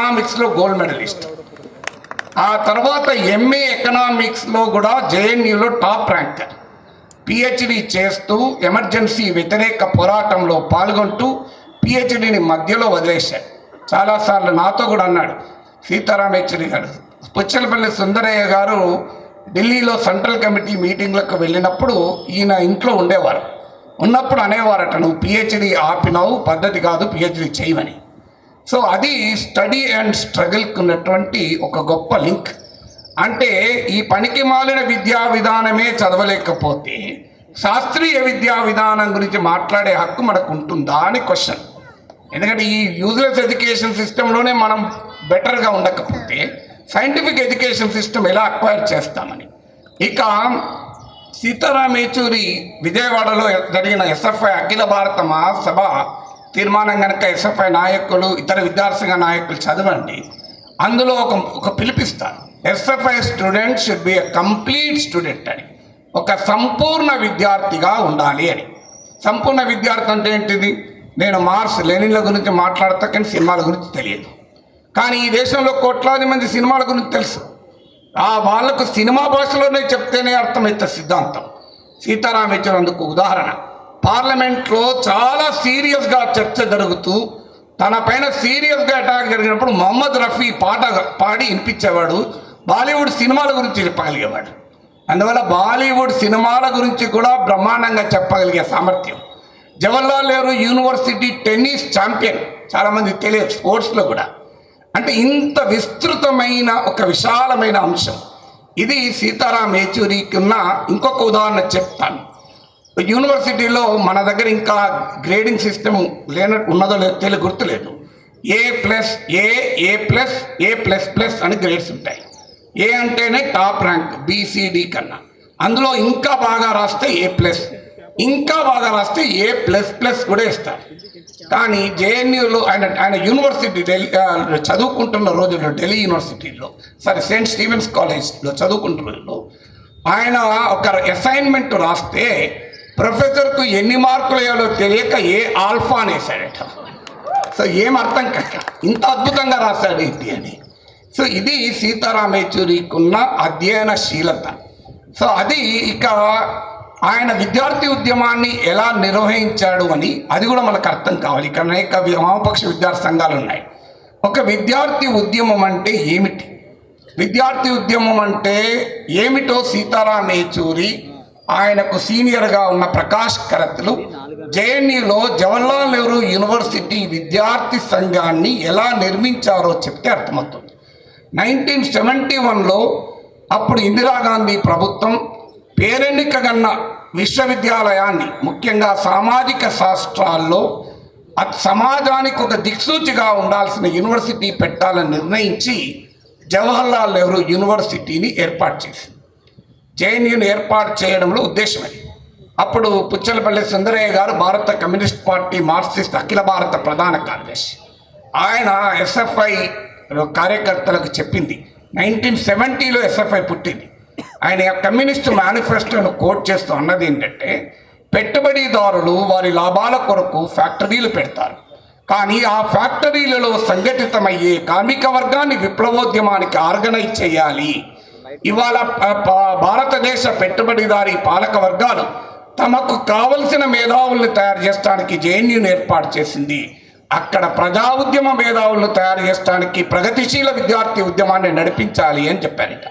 ఎకనామిక్స్లో gold medallist. ఆ తర్వాత MA ఎకనామిక్స్లో కూడా జేఎన్యూలో టాప్ ర్యాంకర్ పిహెచ్డి చేస్తూ ఎమర్జెన్సీ వ్యతిరేక పోరాటంలో పాల్గొంటూ పిహెచ్డిని మధ్యలో వదిలేశాడు చాలాసార్లు నాతో కూడా అన్నాడు. సీతారాం హెచ్డి గారు పుచ్చలపల్లి సుందరయ్య గారు ఢిల్లీలో సెంట్రల్ కమిటీ మీటింగ్లకు వెళ్ళినప్పుడు ఈయన ఇంట్లో ఉండేవారు. ఉన్నప్పుడు అనేవారట నువ్వు పిహెచ్డి ఆపినావు పద్ధతి కాదు పిహెచ్డి చేయమని. సో అది స్టడీ అండ్ స్ట్రగుల్కి ఉన్నటువంటి ఒక గొప్ప లింక్. అంటే ఈ పనికి మాలిన విద్యా విధానమే చదవలేకపోతే శాస్త్రీయ విద్యా విధానం గురించి మాట్లాడే హక్కు మనకు ఉంటుందా అని క్వశ్చన్ ఎందుకంటే ఈ యూజ్లెస్ ఎడ్యుకేషన్ సిస్టంలోనే మనం బెటర్గా ఉండకపోతే సైంటిఫిక్ ఎడ్యుకేషన్ సిస్టమ్ ఎలా అక్వైర్ చేస్తామని. ఇక సీతారాం యేచూరి విజయవాడలో జరిగిన ఎస్ఎఫ్ఐ అఖిల భారత మహాసభ తీర్మానం కనుక ఎస్ఎఫ్ఐ నాయకులు ఇతర విద్యార్థి నాయకులు చదవండి. అందులో ఒక ఒక పిలిపిస్తారు. SFI student should be a complete student అని. ఒక సంపూర్ణ విద్యార్థిగా ఉండాలి అని. సంపూర్ణ విద్యార్థి అంటే ఏంటిది? నేను మార్స్ లెనిన్ల గురించి మాట్లాడతా కానీ సినిమాల గురించి తెలియదు. కానీ ఈ దేశంలో కోట్లాది మంది సినిమాల గురించి తెలుసు. ఆ వాళ్ళకు సినిమా భాషలోనే చెప్తేనే అర్థమవుతుంది సిద్ధాంతం. సీతారాం ఇచ్చినందుకు ఉదాహరణ. పార్లమెంట్లో చాలా సీరియస్గా చర్చ జరుగుతూ తన పైన సీరియస్గా అటాక్ జరిగినప్పుడు మొహమ్మద్ రఫీ పాట పాడి వినిపించేవాడు. బాలీవుడ్ సినిమాల గురించి చెప్పగలిగేవాడు. అందువల్ల బాలీవుడ్ సినిమాల గురించి కూడా బ్రహ్మాండంగా చెప్పగలిగే సామర్థ్యం. Jawaharlal Nehru university tennis champion. చాలామంది తెలియదు స్పోర్ట్స్లో కూడా. అంటే ఇంత విస్తృతమైన ఒక విశాలమైన అంశం. ఇది సీతారాం యేచూరికి ఉన్న ఇంకొక ఉదాహరణ చెప్తాను. యూనివర్సిటీలో మన దగ్గర ఇంకా గ్రేడింగ్ సిస్టమ్ లేనట్టు ఉన్నదో లేదో తెలియ గుర్తులేదు. A plus A A plus A plus plus అని గ్రేడ్స్ ఉంటాయి. ఏ అంటేనే టాప్ ర్యాంక్ బీసీడీ కన్నా. అందులో ఇంకా బాగా రాస్తే ఏ ప్లస్ ఇంకా బాగా రాస్తే ఏ ప్లస్ ప్లస్ కూడా ఇస్తారు. కానీ జేఎన్యూలో ఆయన ఆయన యూనివర్సిటీ ఢిల్లీ చదువుకుంటున్న రోజుల్లో ఢిల్లీ యూనివర్సిటీలో సారీ సెయింట్ స్టీవెన్స్ కాలేజ్లో చదువుకుంటున్న రోజుల్లో ఆయన ఒక అసైన్మెంట్ రాస్తే ప్రొఫెసర్కు ఎన్ని మార్కులు వేయాలో తెలియక ఏ ఆల్ఫా అనేసాడట సో ఏం అర్థం కాక ఇంత అద్భుతంగా రాశాడు ఇది అని. సో ఇది సీతారాం యేచూరికి ఉన్న అధ్యయనశీలత. సో అది ఇక ఆయన విద్యార్థి ఉద్యమాన్ని ఎలా నిర్వహించాడు అని అది కూడా మనకు అర్థం కావాలి. ఇక్కడ అనేక వామపక్ష విద్యార్థి సంఘాలు ఉన్నాయి. ఒక విద్యార్థి ఉద్యమం అంటే ఏమిటి? విద్యార్థి ఉద్యమం అంటే ఏమిటో సీతారాం యేచూరి ఆయనకు సీనియర్గా ఉన్న ప్రకాష్ కరత్లు జేఎన్యూలో జవహర్లాల్ నెహ్రూ యూనివర్సిటీ విద్యార్థి సంఘాన్ని ఎలా నిర్మించారో చెప్తే అర్థమవుతుంది. నైన్టీన్ సెవెంటీ వన్లో అప్పుడు ఇందిరాగాంధీ ప్రభుత్వం పేరెన్నికగన్న విశ్వవిద్యాలయాన్ని ముఖ్యంగా సామాజిక శాస్త్రాల్లో సమాజానికి ఒక దిక్సూచిగా ఉండాల్సిన యూనివర్సిటీ పెట్టాలని నిర్ణయించి జవహర్లాల్ నెహ్రూ యూనివర్సిటీని ఏర్పాటు చేసింది. జేఎన్యూని ఏర్పాటు చేయడంలో ఉద్దేశమే అప్పుడు పుచ్చలపల్లి సుందరయ్య గారు భారత కమ్యూనిస్ట్ పార్టీ మార్క్సిస్ట్ అఖిల భారత ప్రధాన కార్యదర్శి. ఆయన ఎస్ఎఫ్ఐ కార్యకర్తలకు చెప్పింది. నైన్టీన్ సెవెంటీలో ఎస్ఎఫ్ఐ పుట్టింది. ఆయన కమ్యూనిస్ట్ మేనిఫెస్టోను కోట్ చేస్తూ అన్నది ఏంటంటే పెట్టుబడిదారులు వారి లాభాల కొరకు ఫ్యాక్టరీలు పెడతారు. కానీ ఆ ఫ్యాక్టరీలలో సంఘటితమయ్యే కార్మిక వర్గాన్ని విప్లవోద్యమానికి ఆర్గనైజ్ చేయాలి. ఇవాళ భారతదేశ పెట్టుబడిదారీ పాలక వర్గాలు తమకు కావలసిన మేధావుల్ని తయారు చేయడానికి జేఎన్యూని ఏర్పాటు చేసింది. అక్కడ ప్రజా ఉద్యమ మేధావులను తయారు చేయడానికి ప్రగతిశీల విద్యార్థి ఉద్యమాన్ని నడిపించాలి అని చెప్పారట.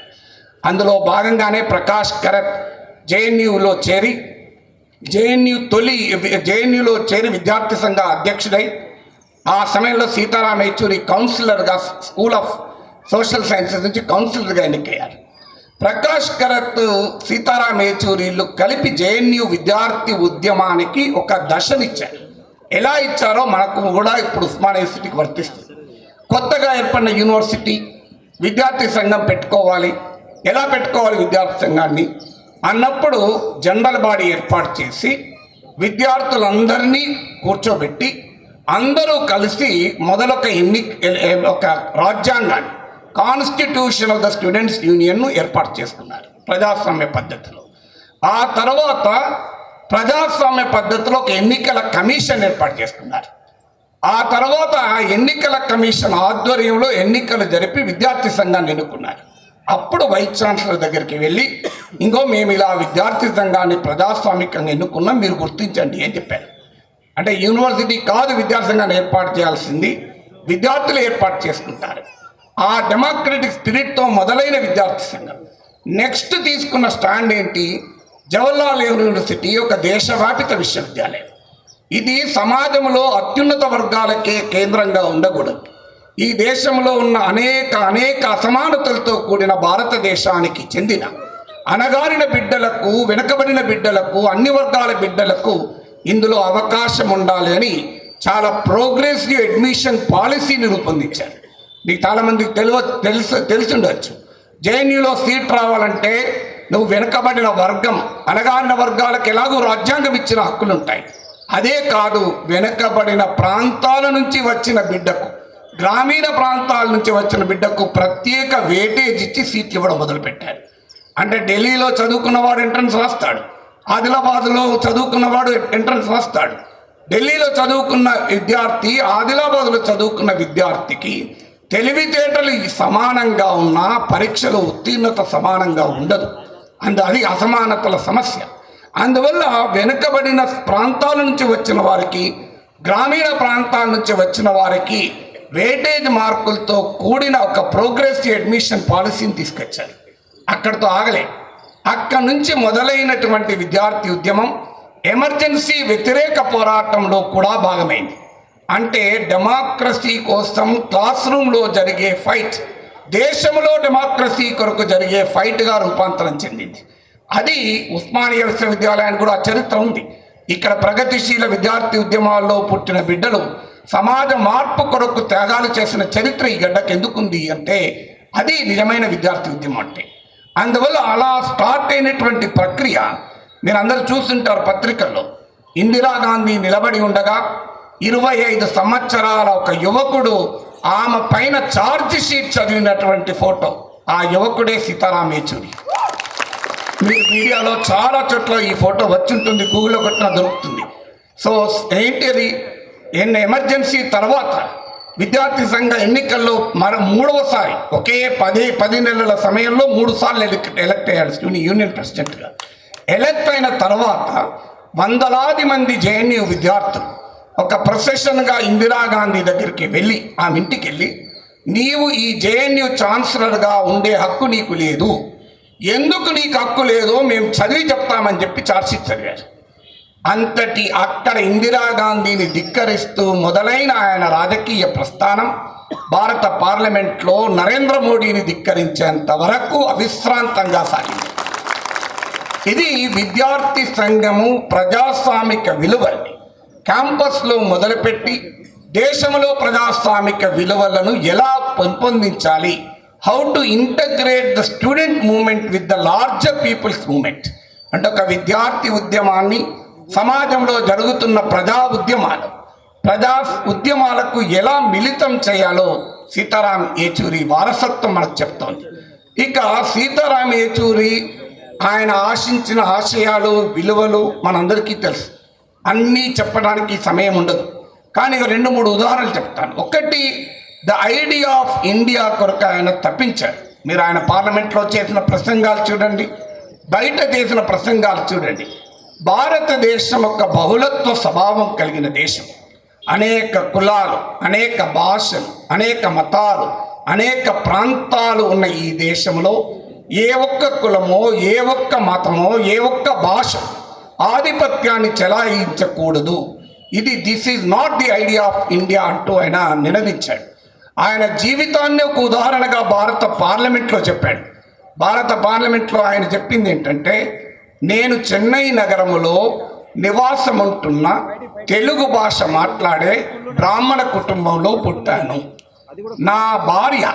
అందులో భాగంగానే ప్రకాష్ కరత్ జేఎన్యూలో చేరి జేఎన్యూ తొలి జేఎన్యూలో చేరి విద్యార్థి సంఘ అధ్యక్షుడై ఆ సమయంలో సీతారాం యేచూరి కౌన్సిలర్గా స్కూల్ ఆఫ్ సోషల్ సైన్సెస్ నుంచి కౌన్సిలర్గా ఎన్నికయ్యారు. ప్రకాష్ కరత్ సీతారాం యేచూరిలు కలిపి జేఎన్యూ విద్యార్థి ఉద్యమానికి ఒక దశనిచ్చారు. ఎలా ఇచ్చారో మనకు కూడా ఇప్పుడు ఉస్మాన్ యూనివర్సిటీకి వర్తిస్తుంది. కొత్తగా ఏర్పడిన యూనివర్సిటీ విద్యార్థి సంఘం పెట్టుకోవాలి. ఎలా పెట్టుకోవాలి విద్యార్థి సంఘాన్ని? అన్నప్పుడు జనరల్ బాడీ ఏర్పాటు చేసి విద్యార్థులందరినీ కూర్చోబెట్టి అందరూ కలిసి మొదలొక ఎన్ని ఒక రాజ్యాంగాన్ని కాన్స్టిట్యూషన్ ఆఫ్ ద స్టూడెంట్స్ యూనియన్ను ఏర్పాటు చేసుకున్నారు ప్రజాస్వామ్య పద్ధతిలో. ఆ తర్వాత ప్రజాస్వామ్య పద్ధతిలో ఒక ఎన్నికల కమిషన్ ఏర్పాటు చేసుకున్నారు. ఆ తర్వాత ఎన్నికల కమిషన్ ఆధ్వర్యంలో ఎన్నికలు జరిపి విద్యార్థి సంఘాన్ని ఎన్నుకున్నారు. అప్పుడు వైస్ ఛాన్సలర్ దగ్గరికి వెళ్ళి ఇంకో మేము ఇలా విద్యార్థి సంఘాన్ని ప్రజాస్వామికంగా ఎన్నుకున్నాం మీరు గుర్తించండి అని చెప్పారు. అంటే యూనివర్సిటీ కాదు విద్యార్థి సంఘాన్ని ఏర్పాటు చేయాల్సింది విద్యార్థులు ఏర్పాటు చేసుకుంటారు. ఆ డెమోక్రటిక్ స్పిరిట్తో మొదలైన విద్యార్థి సంఘం. నెక్స్ట్ తీసుకున్న స్టాండ్ ఏంటి? జవహర్లాల్ నెహ్రూ యూనివర్సిటీ ఒక దేశవ్యాపిత విశ్వవిద్యాలయం. ఇది సమాజంలో అత్యున్నత వర్గాలకే కేంద్రంగా ఉండకూడదు. ఈ దేశంలో ఉన్న అనేక అనేక అసమానతలతో కూడిన భారతదేశానికి చెందిన అనగారిన బిడ్డలకు వెనుకబడిన బిడ్డలకు అన్ని వర్గాల బిడ్డలకు ఇందులో అవకాశం ఉండాలి అని చాలా ప్రోగ్రెసివ్ అడ్మిషన్ పాలసీని రూపొందించారు. మీకు చాలామందికి తెలివ తెలుసు తెలిసిండొచ్చు. జేఎన్యూలో సీట్ రావాలంటే నువ్వు వెనుకబడిన వర్గం అనగారిన వర్గాలకు ఎలాగో రాజ్యాంగం ఇచ్చిన హక్కులు ఉంటాయి అదే కాదు వెనుకబడిన ప్రాంతాల నుంచి వచ్చిన బిడ్డకు గ్రామీణ ప్రాంతాల నుంచి వచ్చిన బిడ్డకు ప్రత్యేక వేటేజ్ ఇచ్చి సీట్లు ఇవ్వడం మొదలుపెట్టారు. అంటే ఢిల్లీలో చదువుకున్నవాడు ఎంట్రన్స్ రాస్తాడు. ఆదిలాబాద్లో చదువుకున్నవాడు ఎంట్రన్స్ రాస్తాడు. ఢిల్లీలో చదువుకున్న విద్యార్థి ఆదిలాబాద్లో చదువుకున్న విద్యార్థికి తెలివితేటలు సమానంగా ఉన్నా పరీక్షలో ఉత్తీర్ణత సమానంగా ఉండదు. అందు అది అసమానతల సమస్య. అందువల్ల వెనుకబడిన ప్రాంతాల నుంచి వచ్చిన వారికి గ్రామీణ ప్రాంతాల నుంచి వచ్చిన వారికి వేటేజ్ మార్కులతో కూడిన ఒక ప్రోగ్రెసివ్ అడ్మిషన్ పాలసీని తీసుకొచ్చారు. అక్కడితో ఆగలే. అక్కడి నుంచి మొదలైనటువంటి విద్యార్థి ఉద్యమం ఎమర్జెన్సీ వ్యతిరేక పోరాటంలో కూడా భాగమైంది. అంటే డెమోక్రసీ కోసం క్లాస్ రూమ్లో జరిగే ఫైట్ దేశంలో డెమోక్రసీ కొరకు జరిగే ఫైట్గా రూపాంతరం చెందింది. అది ఉస్మానియా విశ్వవిద్యాలయానికి కూడా ఆ చరిత్ర ఉంది. ఇక్కడ ప్రగతిశీల విద్యార్థి ఉద్యమాల్లో పుట్టిన బిడ్డలు సమాజ మార్పు కొరకు త్యాగాలు చేసిన చరిత్ర ఈ గడ్డకు ఎందుకుంది అంటే అది నిజమైన విద్యార్థి ఉద్యమం అంటే. అందువల్ల అలా స్టార్ట్ అయినటువంటి ప్రక్రియ మీరు అందరూ చూస్తుంటారు పత్రికల్లో ఇందిరాగాంధీ నిలబడి ఉండగా ఇరవై ఐదు సంవత్సరాల ఒక యువకుడు ఆమె పైన ఛార్జ్ షీట్ చదివినటువంటి ఫోటో. ఆ యువకుడే సీతారాం యేచూరి. మీరు మీడియాలో చాలా చోట్ల ఈ ఫోటో వచ్చి ఉంటుంది గూగుల్లో దొరుకుతుంది. సో ఏంటిది? ఎన్న ఎన్ ఎమర్జెన్సీ తర్వాత విద్యార్థి సంఘ ఎన్నికల్లో మర మూడవసారి ఒకే పది పది నెలల సమయంలో మూడు సార్లు ఎలక్ట్ ఎలక్ట్ అయ్యాడు యూనియన్ ప్రెసిడెంట్గా. ఎలక్ట్ అయిన తర్వాత వందలాది మంది జేఎన్యూ విద్యార్థులు ఒక ప్రొసెషన్గా ఇందిరాగాంధీ దగ్గరికి వెళ్ళి ఆమె ఇంటికి వెళ్ళి నీవు ఈ జేఎన్యూ ఛాన్సలర్గా ఉండే హక్కు నీకు లేదు. ఎందుకు నీకు హక్కు లేదో మేము చదివి చెప్తామని చెప్పి చార్జ్షీట్ చదివారు. అంతటి అక్కడ ఇందిరాగాంధీని ధిక్కరిస్తూ మొదలైన ఆయన రాజకీయ ప్రస్థానం భారత పార్లమెంట్లో నరేంద్ర మోడీని ధిక్కరించేంత వరకు అవిశ్రాంతంగా సాగింది. ఇది విద్యార్థి సంఘము ప్రజాస్వామిక విలువల్ని క్యాంపస్లో మొదలుపెట్టి దేశంలో ప్రజాస్వామిక విలువలను ఎలా పెంపొందించాలి? How to integrate the student movement with the larger people's movement అంటే ఒక విద్యార్థి ఉద్యమాన్ని సమాజంలో జరుగుతున్న ప్రజా ఉద్యమాలు. ప్రజా ఉద్యమాలకు ఎలా మిళితం చేయాలో సీతారాం ఏచూరి వారసత్వం మనకు చెప్తోంది. ఇక సీతారాం ఏచూరి ఆయన ఆశించిన ఆశయాలు విలువలు మనందరికీ తెలుసు. అన్నీ చెప్పడానికి సమయం ఉండదు. కానీ రెండు మూడు ఉదాహరణలు చెప్తాను. ఒకటి ద ఐడియా ఆఫ్ ఇండియా కొరకు ఆయన తప్పించాడు. మీరు ఆయన పార్లమెంట్లో చేసిన ప్రసంగాలు చూడండి బయట చేసిన ప్రసంగాలు చూడండి. భారతదేశం ఒక బహుళత్వ స్వభావం కలిగిన దేశం. అనేక కులాలు అనేక భాషలు అనేక మతాలు అనేక ప్రాంతాలు ఉన్న ఈ దేశంలో ఏ ఒక్క కులమో ఏ ఒక్క మతమో ఏ ఒక్క భాష ఆధిపత్యాన్ని చెలాయించకూడదు. ఇది this is not the idea of India అంటూ ఆయన నినదించాడు. ఆయన జీవితాన్ని ఒక ఉదాహరణగా భారత పార్లమెంట్లో చెప్పాడు. భారత పార్లమెంట్లో ఆయన చెప్పింది ఏంటంటే నేను చెన్నై నగరంలో నివాసం ఉంటున్న తెలుగు భాష మాట్లాడే బ్రాహ్మణ కుటుంబంలో పుట్టాను. నా భార్య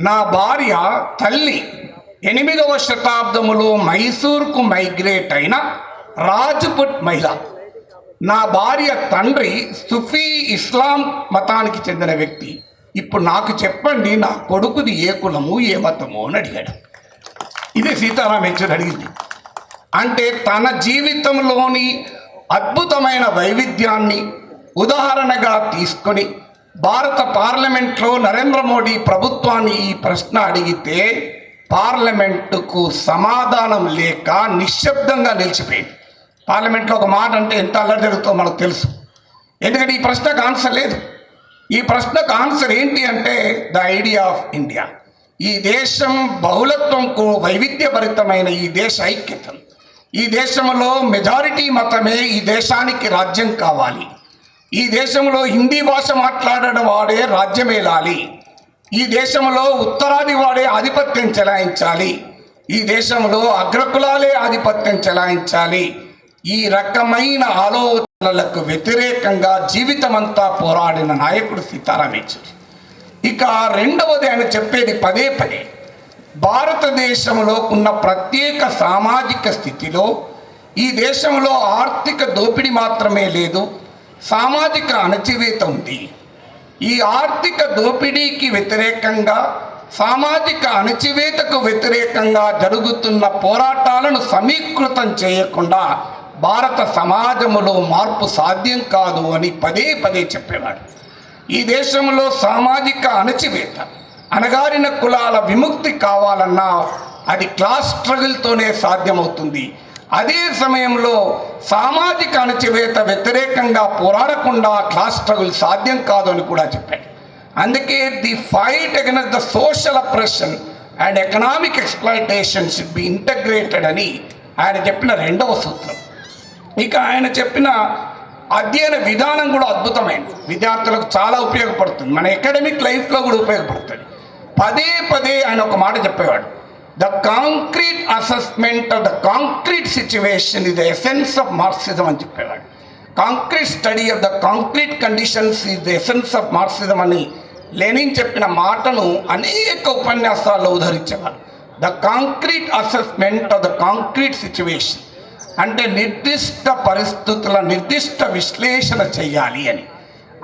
నా భార్య తల్లి ఎనిమిదవ శతాబ్దములో మైసూర్కు మైగ్రేట్ అయిన రాజ్పుట్ మహిళ. నా భార్య తండ్రి సుఫీ ఇస్లాం మతానికి చెందిన వ్యక్తి. ఇప్పుడు నాకు చెప్పండి నా కొడుకుది ఏ కులము ఏ మతము అని అడిగాడు. ఇది సీతారాం యెచూరి అడిగింది. అంటే తన జీవితంలోని అద్భుతమైన వైవిధ్యాన్ని ఉదాహరణగా తీసుకొని భారత పార్లమెంట్లో నరేంద్ర మోడీ ప్రభుత్వాన్ని ఈ ప్రశ్న అడిగితే పార్లమెంటుకు సమాధానం లేక నిశ్శబ్దంగా నిలిచిపోయింది. పార్లమెంట్లో ఒక మాట అంటే ఎంత అల్లరి జరుగుతుందో మనకు తెలుసు. ఎందుకంటే ఈ ప్రశ్నకు ఆన్సర్ లేదు. ఈ ప్రశ్నకు ఆన్సర్ ఏంటి అంటే ద ఐడియా ఆఫ్ ఇండియా. ఈ దేశం బహుళత్వంకు వైవిధ్యభరితమైన ఈ దేశ ఐక్యతం. ఈ దేశంలో మెజారిటీ మతమే ఈ దేశానికి రాజ్యం కావాలి. ఈ దేశంలో హిందీ భాష మాట్లాడడం వాడే రాజ్యమేలాలి ఈ దేశంలో ఉత్తరాది వాడే ఆధిపత్యం చెలాయించాలి. ఈ దేశంలో అగ్రకులాలే ఆధిపత్యం చెలాయించాలి. ఈ రకమైన ఆలోచనలకు వ్యతిరేకంగా జీవితమంతా పోరాడిన నాయకుడు సీతారాం యేచూరి ఇక రెండవది ఆయన చెప్పేది పదే పదే. భారతదేశంలో ఉన్న ప్రత్యేక సామాజిక స్థితిలో ఈ దేశంలో ఆర్థిక దోపిడీ మాత్రమే లేదు సామాజిక అణచివేత ఉంది. ఈ ఆర్థిక దోపిడీకి వ్యతిరేకంగా సామాజిక అణచివేతకు వ్యతిరేకంగా జరుగుతున్న పోరాటాలను సమీకృతం చేయకుండా భారత సమాజంలో మార్పు సాధ్యం కాదు అని పదే పదే చెప్పేవాడు. ఈ దేశంలో సామాజిక అణచివేత అణగారిన కులాల విముక్తి కావాలన్నా అది క్లాస్ స్ట్రగుల్తోనే సాధ్యమవుతుంది. అదే సమయంలో సామాజిక అణచివేత వ్యతిరేకంగా పోరాడకుండా క్లాస్ స్ట్రగుల్ సాధ్యం కాదు అని కూడా చెప్పాడు. అందుకే the fight against the social oppression and economic exploitation should be integrated అని ఆయన చెప్పిన రెండవ సూత్రం. ఇక ఆయన చెప్పిన అధ్యయన విధానం కూడా అద్భుతమైనది విద్యార్థులకు చాలా ఉపయోగపడుతుంది. మన అకాడమిక్ లైఫ్లో కూడా ఉపయోగపడుతుంది. పదే పదే ఆయన ఒక మాట చెప్పేవాడు. The concrete assessment of the concrete situation the essence of Marxism అని చెప్పేవాడు. Concrete study of the concrete conditions is the essence of Marxism అని లెనిన్ చెప్పిన మాటను అనేక ఉపన్యాసాల్లో ఉదరించేవారు the concrete assessment of the concrete situation అంటే నిర్దిష్ట పరిస్థితుల నిర్దిష్ట విశ్లేషణ చేయాలి అని.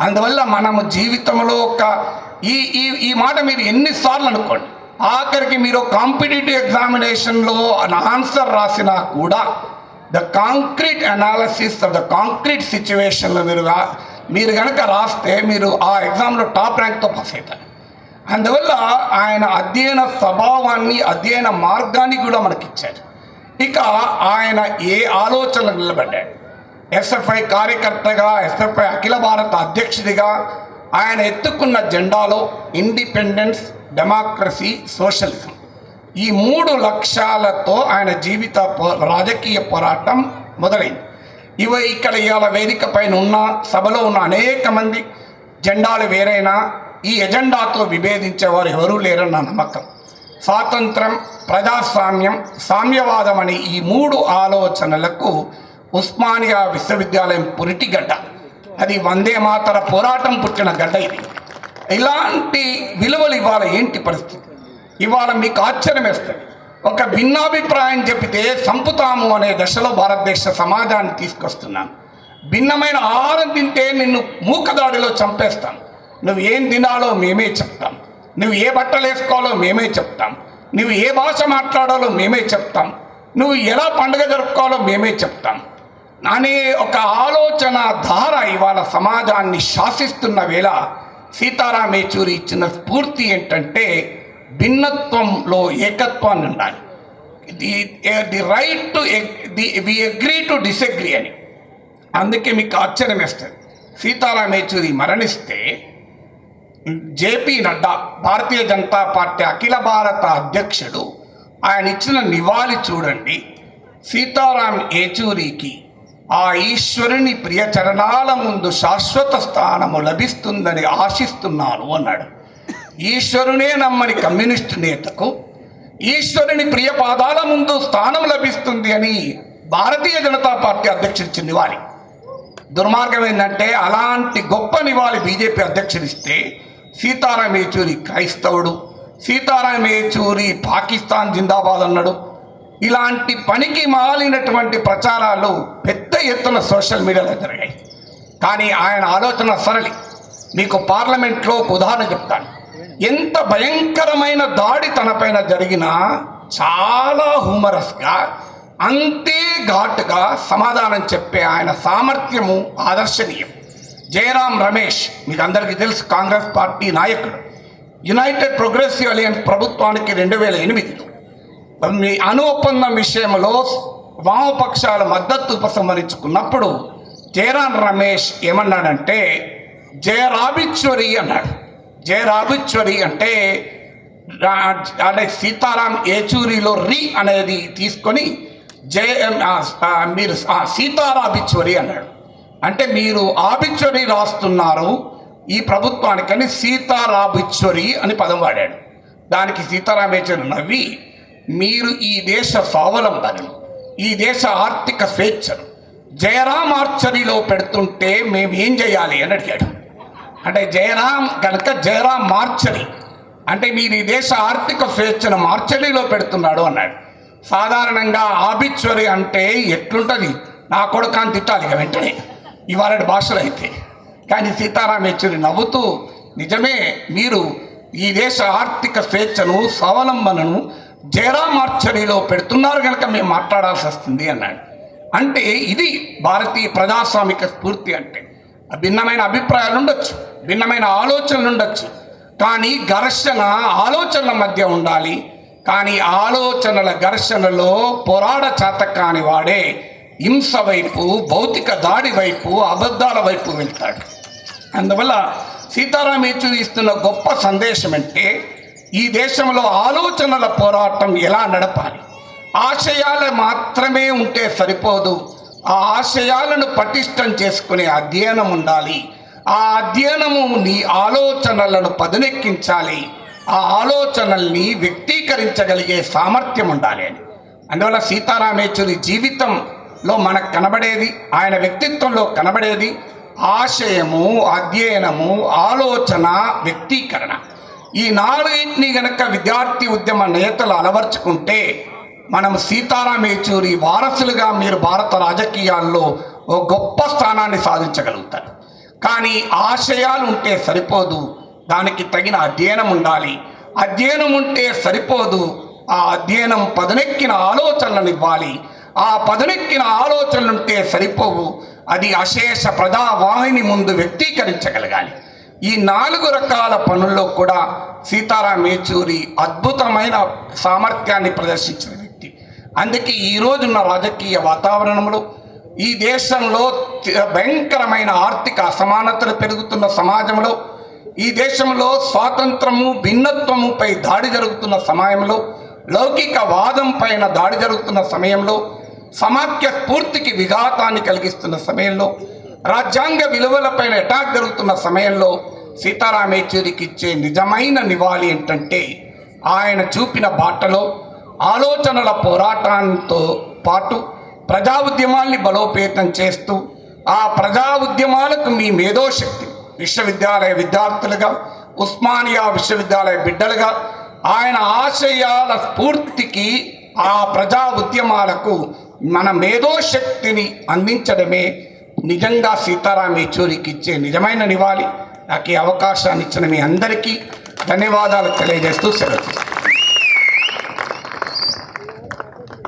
అందువల్ల మనము జీవితంలో ఒక ఈ ఈ ఈ మాట మీరు ఎన్నిసార్లు అనుకోండి. ఆఖరికి మీరు కాంపిటేటివ్ ఎగ్జామినేషన్లో ఆన్సర్ రాసినా కూడా the concrete analysis of the concrete సిచ్యువేషన్లో మీరు మీరు కనుక రాస్తే మీరు ఆ ఎగ్జామ్లో టాప్ ర్యాంక్తో పాస్ అవుతారు. అందువల్ల ఆయన అధ్యయన స్వభావాన్ని అధ్యయన మార్గాన్ని కూడా మనకిచ్చారు. ఇక ఆయన ఏ ఆలోచనలు నిలబడ్డాడు ఎస్ఎఫ్ఐ కార్యకర్తగా ఎస్ఎఫ్ఐ అఖిల భారత అధ్యక్షుడిగా ఆయన ఎత్తుకున్న జెండాలో ఇండిపెండెన్స్ డెమోక్రసీ సోషలిజం. ఈ మూడు లక్ష్యాలతో ఆయన జీవిత పో- రాజకీయ పోరాటం మొదలైంది. ఇవి ఇక్కడ ఇవాళ వేదిక పైన ఉన్న సభలో ఉన్న అనేక మంది జెండాలు వేరైనా ఈ ఎజెండాతో విభేదించేవారు ఎవరూ లేరని నా నమ్మకం. స్వాతంత్రం ప్రజాస్వామ్యం సామ్యవాదం అనే ఈ మూడు ఆలోచనలకు ఉస్మానియా విశ్వవిద్యాలయం పురిటిగడ్డ అది వందే మాతర పోరాటం పుట్టిన గడ్డ ఇది. ఇలాంటి విలువలు ఇవాళ ఏంటి పరిస్థితి? ఇవాళ మీకు ఆశ్చర్యం వేస్తుంది. ఒక భిన్నాభిప్రాయం చెప్పితే సంపుతాము అనే దశలో భారతదేశ సమాజాన్ని తీసుకొస్తున్నాను. భిన్నమైన ఆహారం తింటే నిన్ను మూకదాడిలో చంపేస్తాను నువ్వు ఏం తినాలో మేమే చెప్తాం. నువ్వు ఏ బట్టలు వేసుకోవాలో మేమే చెప్తాం. నువ్వు ఏ భాష మాట్లాడాలో మేమే చెప్తాం. నువ్వు ఎలా పండుగ జరుపుకోవాలో మేమే చెప్తాం. అనే ఒక ఆలోచన ధార ఇవాళ సమాజాన్ని శాసిస్తున్న వేళ సీతారాం యేచూరి ఇచ్చిన స్ఫూర్తి ఏంటంటే భిన్నత్వంలో ఏకత్వాన్ని ఉండాలి. The the right to the we agree to disagree అని. అందుకే మీకు ఆశ్చర్యం వేస్తుంది సీతారాం యేచూరి మరణిస్తే జేపీ నడ్డా భారతీయ జనతా పార్టీ అఖిల భారత అధ్యక్షుడు. ఆయన ఇచ్చిన నివాళి చూడండి. సీతారాం ఏచూరికి ఆ ఈశ్వరుని ప్రియ చరణాల ముందు శాశ్వత స్థానము లభిస్తుందని ఆశిస్తున్నాను అన్నాడు. ఈశ్వరునే నమ్మని కమ్యూనిస్టు నేతకు ఈశ్వరుని ప్రియ పాదాల ముందు స్థానం లభిస్తుంది అని భారతీయ జనతా పార్టీ అధ్యక్షుడు ఇచ్చిన నివాళి. దుర్మార్గం ఏంటంటే అలాంటి గొప్ప నివాళి బీజేపీ అధ్యక్షుడిస్తే సీతారాం యేచూరి క్రైస్తవుడు సీతారాం యేచూరి పాకిస్తాన్ జిందాబాద్ అన్నాడు. ఇలాంటి పనికి మాలినటువంటి ప్రచారాలు పెద్ద ఎత్తున సోషల్ మీడియాలో జరిగాయి. కానీ ఆయన ఆలోచన సరళి. మీకు పార్లమెంట్లో ఒక ఉదాహరణ చెప్తాను. ఎంత భయంకరమైన దాడి తనపైన జరిగినా చాలా హ్యూమరస్గా అంతే ఘాటుగా సమాధానం చెప్పే ఆయన సామర్థ్యము ఆదర్శనీయం. జయరాం రమేష్ మీకు అందరికీ తెలుసు కాంగ్రెస్ పార్టీ నాయకుడు. యునైటెడ్ ప్రోగ్రెసివ్ అలయన్స్ ప్రభుత్వానికి రెండు వేల ఎనిమిదిలో మీ అణు ఒప్పందం విషయంలో వామపక్షాల మద్దతు ఉపసంహరించుకున్నప్పుడు జయరాం రమేష్ ఏమన్నాడంటే జయరాబిచ్వరి అన్నాడు. జయరాబిచ్వరి అంటే అంటే సీతారాం ఏచూరిలో రి అనేది తీసుకొని జయ మీరు ఆ, సీతారాబిచ్వరి అన్నాడు. అంటే మీరు ఆబిచ్వరి రాస్తున్నారు ఈ ప్రభుత్వానికని సీతారాబిచ్వరి అని పదం వాడాడు. దానికి సీతారామేశ్వరి నవ్వి మీరు ఈ దేశ స్వావలంబనను ఈ దేశ ఆర్థిక స్వేచ్ఛను జయరాం ఆర్చరీలో పెడుతుంటే మేము ఏం చేయాలి అని అడిగాడు. అంటే జయరాం కనుక జయరాం మార్చరి అంటే మీరు ఈ దేశ ఆర్థిక స్వేచ్ఛను మార్చరీలో పెడుతున్నాడు అన్నాడు. సాధారణంగా ఆబిచ్వరి అంటే ఎట్లుంటుంది? నా కొడుకు అని తిట్టాలి ఇక వెంటనే. ఇవాళ భాషలు అయితే కానీ సీతారాం యెచూరి నవ్వుతూ నిజమే మీరు ఈ దేశ ఆర్థిక స్వేచ్ఛను స్వావలంబనను జయరామార్చరీలో పెడుతున్నారు కనుక మేము మాట్లాడాల్సి వస్తుంది అన్నాడు. అంటే ఇది భారతీయ ప్రజాస్వామిక స్ఫూర్తి అంటే. భిన్నమైన అభిప్రాయాలు ఉండొచ్చు భిన్నమైన ఆలోచనలు ఉండొచ్చు. కానీ ఘర్షణ ఆలోచనల మధ్య ఉండాలి. కానీ ఆలోచనల ఘర్షణలో పోరాడ చేత కాని వాడే హింస వైపు భౌతిక దాడి వైపు అబద్ధాల వైపు వెళ్తాడు. అందువల్ల సీతారాం యేచూరి ఇస్తున్న గొప్ప సందేశం అంటే ఈ దేశంలో ఆలోచనల పోరాటం ఎలా నడపాలి? ఆశయాలు మాత్రమే ఉంటే సరిపోదు. ఆ ఆశయాలను పటిష్టం చేసుకునే అధ్యయనం ఉండాలి. ఆ అధ్యయనము నీ ఆలోచనలను పదునెక్కించాలి. ఆ ఆలోచనల్ని వ్యక్తీకరించగలిగే సామర్థ్యం ఉండాలి అని. అందువల్ల సీతారామేశ్వరి లో మనకు కనబడేది ఆయన వ్యక్తిత్వంలో కనబడేది ఆశయము అధ్యయనము ఆలోచన వ్యక్తీకరణ. ఈ నాలుగింటిని గనక విద్యార్థి ఉద్యమ నేతలు అలవర్చుకుంటే మనం సీతారాం యేచూరి వారసులుగా మీరు భారత రాజకీయాల్లో ఓ గొప్ప స్థానాన్ని సాధించగలుగుతారు. కానీ ఆశయాలు ఉంటే సరిపోదు దానికి తగిన అధ్యయనం ఉండాలి. అధ్యయనం ఉంటే సరిపోదు ఆ అధ్యయనం పదునెక్కిన ఆలోచనలను ఇవ్వాలి. ఆ పదునెక్కిన ఆలోచనలు ఉంటే సరిపోవు. అది అశేష ప్రజావాహిని ముందు వ్యక్తీకరించగలగాలి. ఈ నాలుగు రకాల పనుల్లో కూడా సీతారాం యేచూరి అద్భుతమైన సామర్థ్యాన్ని ప్రదర్శించిన వ్యక్తి. అందుకే ఈ రోజున్న రాజకీయ వాతావరణంలో ఈ దేశంలో భయంకరమైన ఆర్థిక అసమానతలు పెరుగుతున్న సమాజంలో ఈ దేశంలో స్వాతంత్రము భిన్నత్వముపై దాడి జరుగుతున్న సమయంలో లౌకిక వాదం పైన దాడి జరుగుతున్న సమయంలో సమాఖ్య స్ఫూర్తికి విఘాతాన్ని కలిగిస్తున్న సమయంలో రాజ్యాంగ విలువలపైన అటాక్ జరుగుతున్న సమయంలో సీతారాం యేచూరికి ఇచ్చే నిజమైన నివాళి ఏంటంటే ఆయన చూపిన బాటలో ఆలోచనల పోరాటంతో పాటు ప్రజా ఉద్యమాల్ని బలోపేతం చేస్తూ ఆ ప్రజా ఉద్యమాలకు మీ మేధోశక్తి విశ్వవిద్యాలయ విద్యార్థులుగా ఉస్మానియా విశ్వవిద్యాలయ బిడ్డలుగా ఆయన ఆశయాల స్ఫూర్తికి ఆ ప్రజా ఉద్యమాలకు మన మేధోశక్తిని అందించడమే నిజంగా సీతారాం యేచూరికి ఇచ్చే నిజమైన నివాళి. నాకు ఈ అవకాశాన్ని ఇచ్చిన మీ అందరికీ ధన్యవాదాలు తెలియజేస్తూ సెలవు.